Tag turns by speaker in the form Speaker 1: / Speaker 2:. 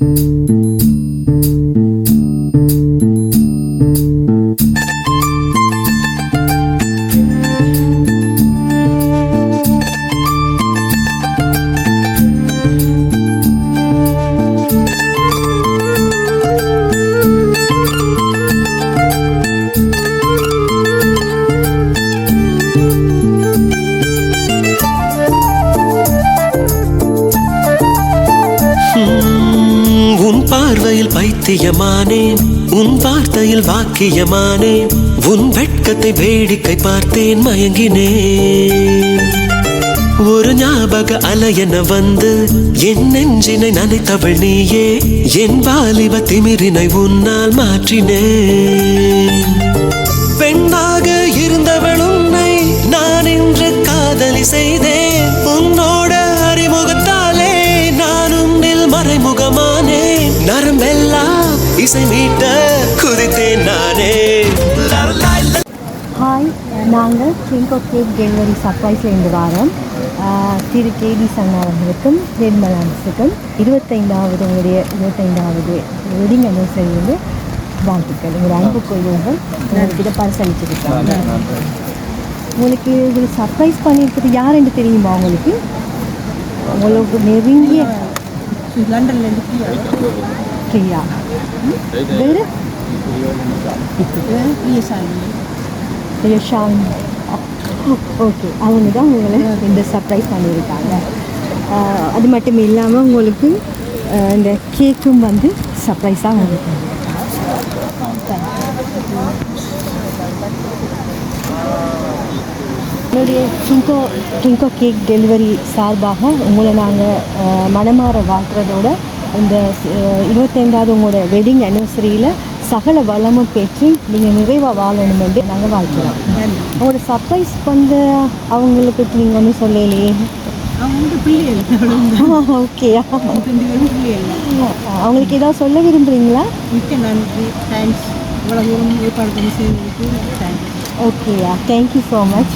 Speaker 1: Thank you. பைத்தியமானேன் உன் வார்த்தையில் வாக்கியமானேன். உன் வெட்கத்தை வேடிக்கை பார்த்தேன் மயங்கினேன். ஒரு ஞாபக அலையென வந்து என் நெஞ்சினை நனைத்தவள் நீயே என் வாலிப திமிரினை உன்னால் மாற்றினேன். பெண்ணாக இருந்தவள் உன்னை நான் இன்று காதலி செய்தேன். இசை மீட்ட குதித்தேன் நானே.
Speaker 2: ஹாய் நாங்கள் கிங்கோ கேக் டெலிவரி சர்ப்ரைஸ்லேருந்து வரோம். திரு கேடி சன்னா அவர்களுக்கும் நிர்மலான்ஸுக்கும் இருபத்தைந்தாவது உங்களுடைய இருபத்தைந்தாவது வெட்டிங் அனிவர்சரி வந்து வாழ்த்துக்கள். உங்களுடைய அன்பு கொள்வர்கள் உங்களுக்கு இதை பரிசளிச்சிருக்காங்க. உங்களுக்கு இது சர்ப்ரைஸ் பண்ணியிருக்கிறது யாருன்னு தெரியுமா உங்களுக்கு? உங்களுக்கு நெருங்கிய
Speaker 3: லண்டன்லேருந்து
Speaker 2: வேறு
Speaker 3: பிஎஸ்ஆர்இ
Speaker 2: யஷான் ஓகே அவங்க தான் உங்களை இந்த சர்ப்ரைஸ் பண்ணியிருக்காங்க அது மட்டும் இல்லாமல் உங்களுக்கு இந்த கேக்கும் வந்து சர்ப்ரைஸாக உங்களுக்கு என்னுடைய கிங்கோ கிங்கோ கேக் டெலிவரி சார்பாக உங்களை நாங்கள் மனமாற வாழ்த்துறதோட இந்த இருபத்தைந்தாவது உங்களோட வெட்டிங் அனிவர்சரியில் சகல வளமும் பெற்று நீங்கள் நிறைவாக வாழணும் என்று நாங்கள் வாழ்த்துறோம். உங்களோட சர்ப்ரைஸ் வந்து அவங்களுக்கு நீங்கள் ஒன்றும் சொல்லலையே? ஓகேயா அவங்களுக்கு ஏதாவது சொல்ல விரும்புகிறீங்களா
Speaker 3: மிக்க நன்றி. தேங்க்ஸ் இவ்வளோ தூரம் ஏற்பாடு பண்ணி
Speaker 2: ஓகேயா தேங்க்யூ ஸோ மச்